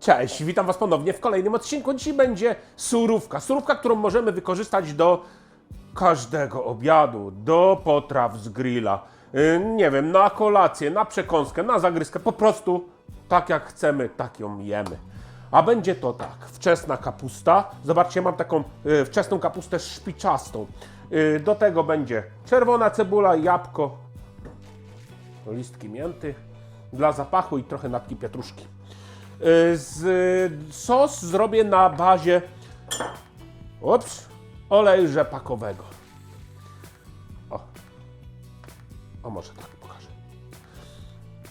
Cześć, witam Was ponownie w kolejnym odcinku. Dzisiaj będzie surówka. Surówka, którą możemy wykorzystać do każdego obiadu, do potraw z grilla. Yy, nie wiem, na kolację, na przekąskę, na zagryzkę. Po prostu tak jak chcemy, tak ją jemy. A będzie to tak, wczesna kapusta. Zobaczcie, mam taką yy, wczesną kapustę szpiczastą. Yy, do tego będzie czerwona cebula, jabłko, listki mięty dla zapachu i trochę natki pietruszki. Y, Z, sos zrobię na bazie ups, oleju rzepakowego. O. o, może tak pokażę.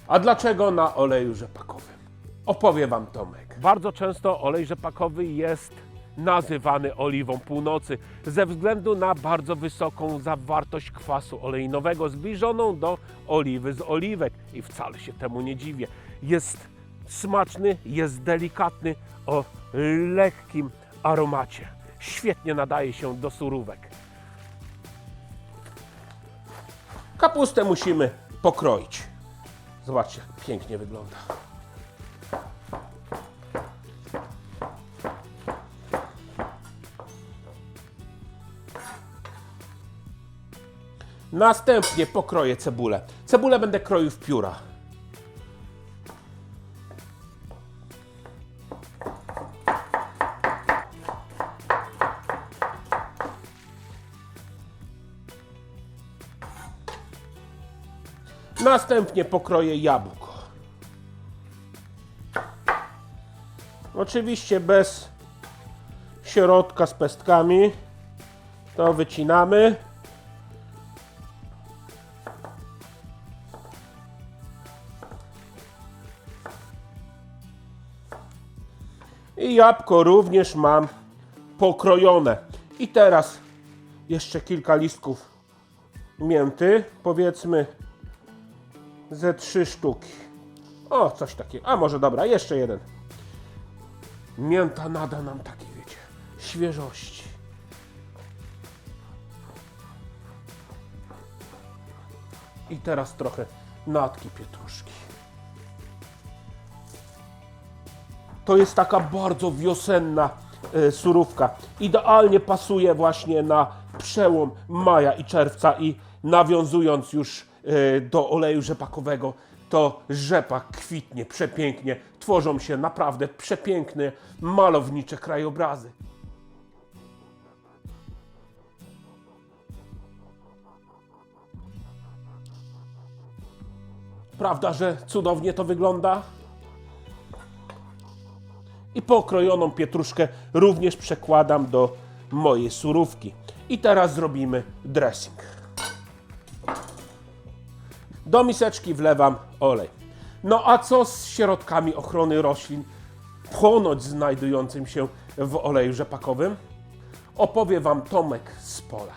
A dlaczego na oleju rzepakowym? Opowie Wam Tomek. Bardzo często olej rzepakowy jest nazywany oliwą północy ze względu na bardzo wysoką zawartość kwasu olejnowego zbliżoną do oliwy z oliwek i wcale się temu nie dziwię. Jest smaczny, jest delikatny, o lekkim aromacie. Świetnie nadaje się do surówek. Kapustę musimy pokroić. Zobaczcie, jak pięknie wygląda. Następnie pokroję cebulę. Cebulę będę kroił w pióra. Następnie pokroję jabłko. Oczywiście bez środka z pestkami. To wycinamy. I jabłko również mam pokrojone. I teraz jeszcze kilka listków mięty, powiedzmy ze trzy sztuki. O, coś takiego. A może dobra, jeszcze jeden. Mięta nada nam takiej, wiecie, świeżości. I teraz trochę natki pietruszki. To jest taka bardzo wiosenna e, surówka. Idealnie pasuje właśnie na przełom maja i czerwca i nawiązując już e, do oleju rzepakowego, to rzepak kwitnie przepięknie. Tworzą się naprawdę przepiękne, malownicze krajobrazy. Prawda, że cudownie to wygląda? I pokrojoną pietruszkę również przekładam do mojej surówki. I teraz zrobimy dressing. Do miseczki wlewam olej. No a co z środkami ochrony roślin, ponoć znajdującym się w oleju rzepakowym? Opowie Wam Tomek z pola.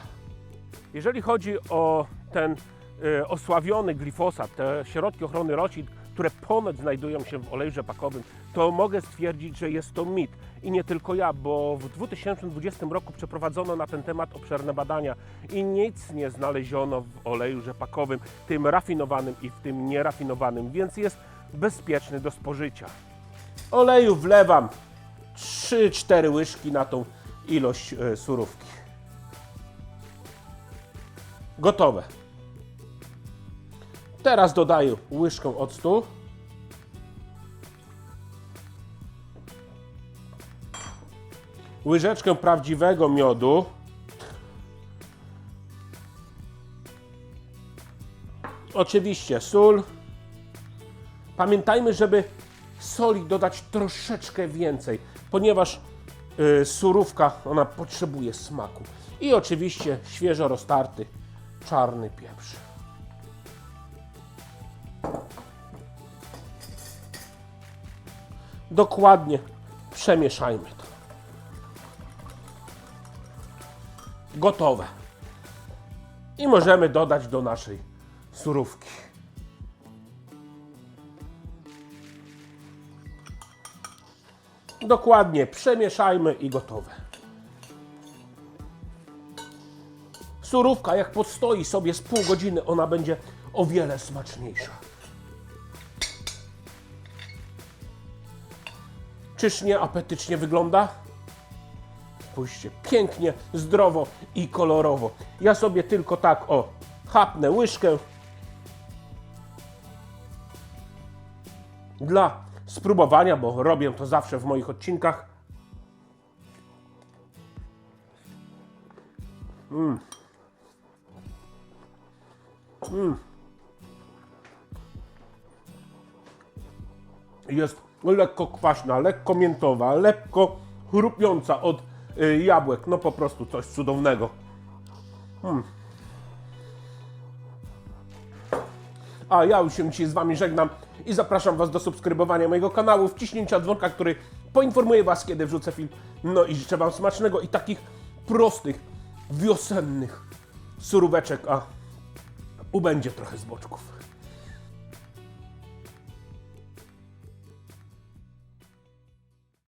Jeżeli chodzi o ten y, osławiony glifosat, te środki ochrony roślin, które ponoć znajdują się w oleju rzepakowym, to mogę stwierdzić, że jest to mit. I nie tylko ja, bo w 2020 roku przeprowadzono na ten temat obszerne badania i nic nie znaleziono w oleju rzepakowym, tym rafinowanym i w tym nierafinowanym, więc jest bezpieczny do spożycia. Oleju wlewam 3-4 łyżki na tą ilość e, surówki. Gotowe. Teraz dodaję łyżkę octu. Łyżeczkę prawdziwego miodu. Oczywiście sól. Pamiętajmy, żeby soli dodać troszeczkę więcej, ponieważ y, surówka ona potrzebuje smaku. I oczywiście świeżo roztarty czarny pieprz. Dokładnie przemieszajmy to. Gotowe. I możemy dodać do naszej surówki. Dokładnie przemieszajmy i gotowe. Surówka jak postoi sobie z pół godziny, ona będzie o wiele smaczniejsza. Czyż nie apetycznie wygląda? Spójrzcie, pięknie, zdrowo i kolorowo. Ja sobie tylko tak, o, chapnę łyżkę. Dla spróbowania, bo robię to zawsze w moich odcinkach. jest lekko kwaśna, lekko miętowa, lekko chrupiąca od y, jabłek. No po prostu coś cudownego. Mm. A ja już się dzisiaj z Wami żegnam i zapraszam Was do subskrybowania mojego kanału, wciśnięcia dzwonka, który poinformuje Was, kiedy wrzucę film. No i życzę Wam smacznego i takich prostych, wiosennych suróweczek, a ubędzie trochę z boczków.